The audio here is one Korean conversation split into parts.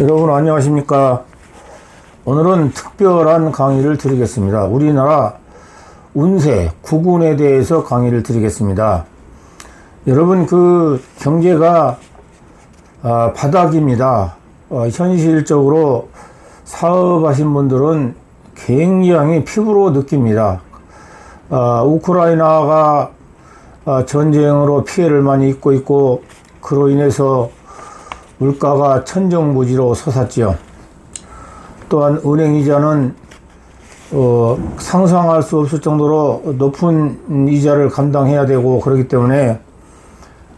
여러분 안녕하십니까? 오늘은 특별한 강의를 드리겠습니다. 우리나라 운세 구군에 대해서 강의를 드리겠습니다. 여러분 그 경제가 아, 바닥입니다. 어, 현실적으로 사업하신 분들은 굉장히 피부로 느낍니다. 아, 우크라이나가 아, 전쟁으로 피해를 많이 입고 있고 그로 인해서 물가가 천정부지로 솟았지요. 또한 은행 이자는 어, 상상할 수 없을 정도로 높은 이자를 감당해야 되고 그렇기 때문에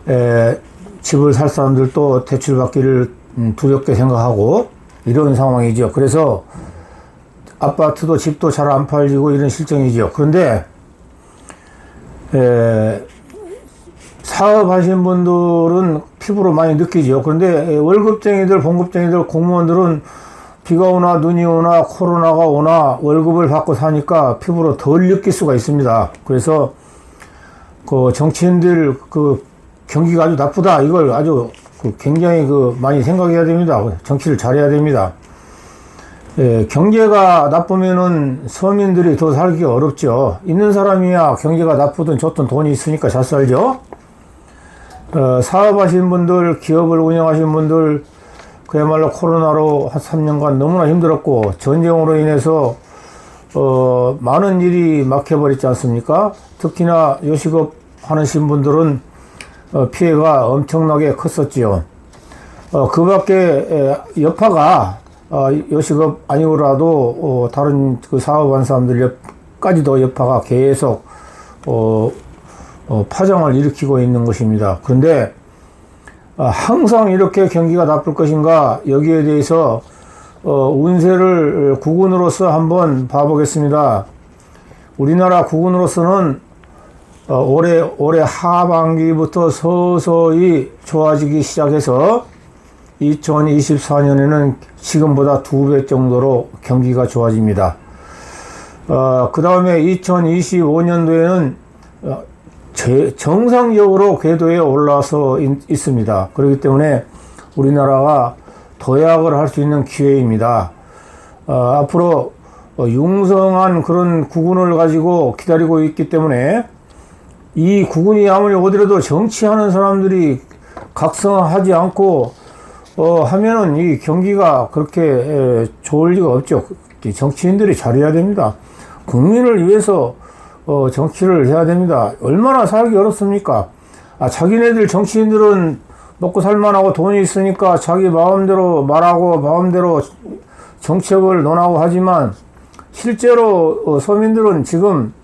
에, 집을 살 사람들도 대출 받기를 음, 두렵게 생각하고 이런 상황이죠. 그래서 아파트도 집도 잘 안 팔리고 이런 실정이죠. 그런데 에, 사업하신 분들은 피부로 많이 느끼죠. 그런데 월급쟁이들, 봉급쟁이들, 공무원들은 비가 오나 눈이 오나 코로나가 오나 월급을 받고 사니까 피부로 덜 느낄 수가 있습니다. 그래서 그 정치인들 그 경기가 아주 나쁘다. 이걸 아주 그 굉장히 그 많이 생각해야 됩니다. 정치를 잘해야 됩니다. 예, 경제가 나쁘면은 서민들이 더 살기 어렵죠. 있는 사람이야 경제가 나쁘든 좋든 돈이 있으니까 잘 살죠. 어, 사업하시는 분들, 기업을 운영하시는 분들, 그야말로 코로나로 한 3년간 너무나 힘들었고, 전쟁으로 인해서, 어, 많은 일이 막혀버렸지 않습니까? 특히나 요식업 하시는 분들은, 어, 피해가 엄청나게 컸었지요. 어, 그 밖에, 여파가, 어, 요식업 아니고라도, 어, 다른 그 사업한 사람들 까지도 여파가 계속, 어, 어, 파장을 일으키고 있는 것입니다. 그런데 어, 항상 이렇게 경기가 나쁠 것인가 여기에 대해서 어, 운세를 국운으로서 한번 봐보겠습니다. 우리나라 국운으로서는 어, 올해 올해 하반기부터 서서히 좋아지기 시작해서 2024년에는 지금보다 두 배 정도로 경기가 좋아집니다. 어, 그 다음에 2025년도에는 제, 정상적으로 궤도에 올라서 있, 습니다 그렇기 때문에 우리나라가 도약을 할 수 있는 기회입니다. 어, 앞으로 어, 융성한 그런 구군을 가지고 기다리고 있기 때문에 이 구군이 아무리 어디라도 정치하는 사람들이 각성하지 않고 어, 하면은 이 경기가 그렇게 에, 좋을 리가 없죠. 정치인들이 잘해야 됩니다. 국민을 위해서 어, 정치를 해야 됩니다. 얼마나 살기 어렵습니까? 아, 자기네들 정치인들은 먹고 살만하고 돈이 있으니까 자기 마음대로 말하고 마음대로 정책을 논하고 하지만 실제로 어, 서민들은 지금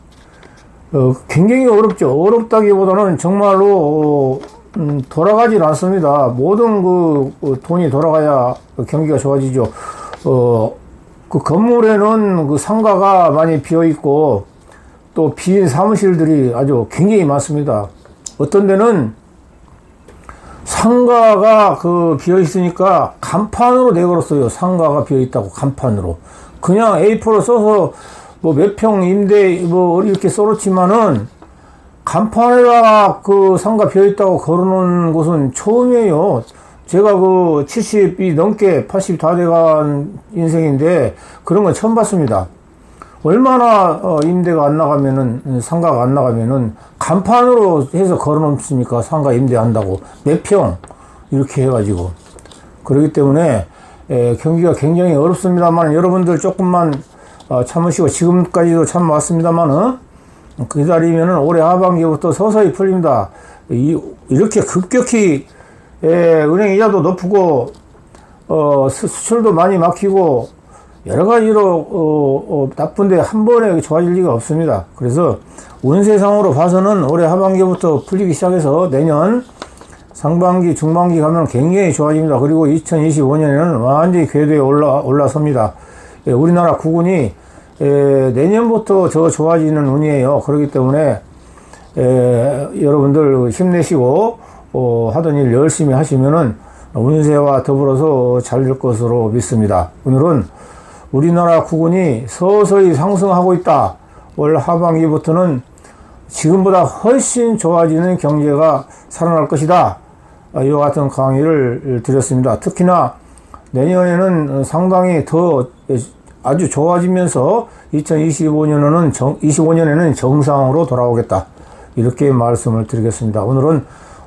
어, 굉장히 어렵죠. 어렵다기보다는 정말로 어, 음, 돌아가질 않습니다. 모든 그 어, 돈이 돌아가야 경기가 좋아지죠. 어, 그 건물에는 그 상가가 많이 비어 있고 또 비인 사무실들이 아주 굉장히 많습니다. 어떤 데는 상가가 그 비어 있으니까 간판으로 내걸었어요. 상가가 비어 있다고 간판으로. 그냥 A4로 써서 뭐 몇 평 임대 뭐 이렇게 써놓지만은 간판에다가 그 상가 비어 있다고 걸어놓은 곳은 처음이에요. 제가 그 70이 넘게 80 다 돼간 인생인데 그런 건 처음 봤습니다. 얼마나 어, 임대가 안 나가면은 상가가 안 나가면은 간판으로 해서 걸어놓습니까? 상가 임대한다고 몇 평 이렇게 해가지고 그렇기 때문에 에, 경기가 굉장히 어렵습니다만 여러분들 조금만 어, 참으시고 지금까지도 참 왔습니다만은 기다리면은 올해 하반기부터 서서히 풀립니다. 이, 이렇게 급격히 에, 은행 이자도 높고 어, 수출도 많이 막히고 여러 가지로 어, 어, 나쁜데 한 번에 좋아질 리가 없습니다. 그래서 운세상으로 봐서는 올해 하반기부터 풀리기 시작해서 내년 상반기, 중반기 가면 굉장히 좋아집니다. 그리고 2025년에는 완전히 궤도에 올라, 올라섭니다. 예, 우리나라 국군이 예, 내년부터 더 좋아지는 운이에요. 그렇기 때문에 예, 여러분들 힘내시고 어, 하던 일 열심히 하시면은 운세와 더불어서 잘 될 것으로 믿습니다. 오늘은 우리나라 국군이 서서히 상승하고 있다. 올 하반기부터는 지금보다 훨씬 좋아지는 경제가 살아날 것이다. 아, 이와 같은 강의를 드렸습니다. 특히나 내년에는 상당히 더 아주 좋아지면서 2025년에는 정, 25년에는 정상으로 돌아오겠다. 이렇게 말씀을 드리겠습니다. 오늘은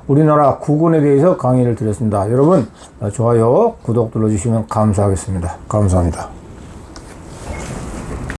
우리나라 국군에 대해서 강의를 드렸습니다. 여러분, 좋아요, 구독 눌러주시면 감사하겠습니다. 감사합니다.